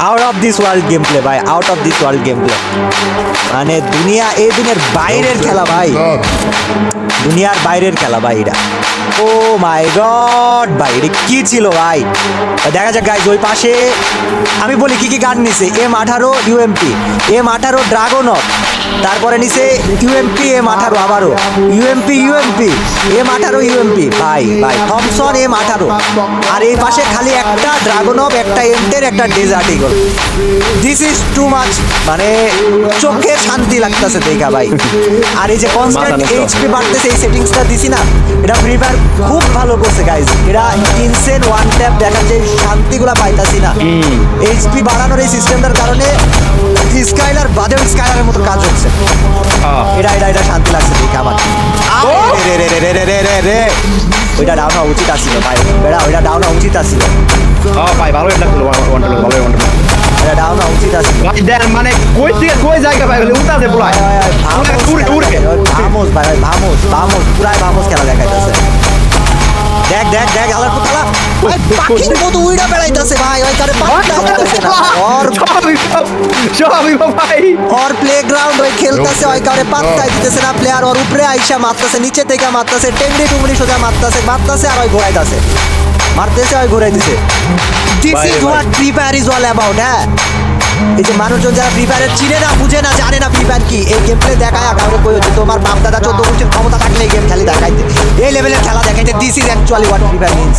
Out of this world game play ভাই out of this world game play মানে দুনিয়া এই দিনের বাইরের খেলা, ভাই। দুনিয়ার বাইরের খেলা, ভাই, এটা। ও মাই গড ভাই, এটা কি ছিল, ভাই? দেখা যাক গাইজ ওই পাশে আমি বলি কি কি গান নিছে? এম আঠারো ইউএমপি এম আঠারো ড্রাগন তারপরে নিছে ইউএমপি এম আঠারো আবারও। ইউএমপি ইউএমপি এম আঠারো ইউএমপি ভাই ভাই থমসন এম আঠারো। আর এই পাশে খালি একটা ড্রাগন অফ একটা এমটের একটা desert eagle this is too much মানে চোখে শান্তি লাগতেছে দেখা ভাই। আর এই যে কনস্ট্যান্ট এইচপি বাড়তেছে এই সেটিংসটা দিছি না। এটা ফ্রি ফায়ার খুব ভালো করছে গাইজ এটা ইনসেন ওয়ান ট্যাপ দেখা যায় শান্তিগুলা পাইতাছি না। এইচপি বাড়ানোর এই সিস্টেমটার কারণে স্কাইলার বাদেও স্কাইলারের মতো কাজ হচ্ছে। হ্যাঁ। এটা এটা এটা শান্তি লাগছে দেখে আমার। রে রে রে রে রে রে রে রে। ওইটা ডাউন হওয়া উচিত আসছিল ভাই। বেড়া ওইটা ডাউন হওয়া উচিত আসছিল ভাই ভালো ছিল ওয়ান ভালো ওয়ান এটা ডাউন হওয়া উচিত আসছিল ভাই দেন মানে কই থেকে কই জায়গা ভাই উঠাতে বলাই উড়ে উড়ে ভামোস ভাই ভামোস ভামোস পুরাই ভামোস খেলা দেখাইতেছে। দেখ দেখ দেখ আলার পুতালা পাখির মতো উইড়া বেড়াইতেছে ভাই ওই কারে পাত্তা দিতেছে না। সবই ভাই। ওর প্লেগ্রাউন্ড ওই খেলতেছে ওই কারে পাত্তাই দিতেছে না প্লেয়ার ওর উপরে আইসা মারতেছে নিচে থেকে মারতেছে টেংরি টুংরি সোজা মারতেছে মারতেছে আর ওই ঘোরাইতেছে। মারতেছে ওই ঘোরাইতেছে। This is what free fire is all about হ্যাঁ? এই যে মানুষজন যারা ফ্রি ফায়ারের চিনে না বুঝে না জানে না ফ্রি ফায়ার কি। এই গেম প্লে দেখায় কাউকে কই হচ্ছে। তোমার বাপ দাদা চোদ্দ গোষ্ঠীর ক্ষমতা থাকলে এই গেম খেলি দেখাইতে। এই লেভেলের খেলা দেখাইতে this is actually what free fire means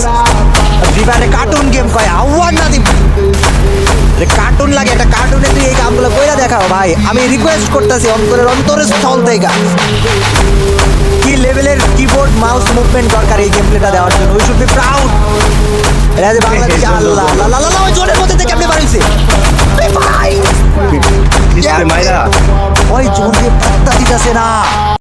free ফায়ারে cartoon game কয় আহ্বান না দিব কার্টুন লাগে একটা কার্টুনে তুই দেখাও ভাই আমি রিকোয়েস্ট করতেছি অন্তরের অন্তরের স্থল থেকে। কি লেভেলের কিবোর্ড মাউস মুভমেন্ট দরকার এই গেম প্লেটা দেওয়ার জন্য? উই শুড বি প্রাউড যে বাংলাদেশ আল্লাহ আল্লাহ আল্লাহ লা ওই জোনের মধ্যে থেকে আপনি বাড়িছে ভাই ওই জোন দিয়ে পাত্তা দিতেছে না।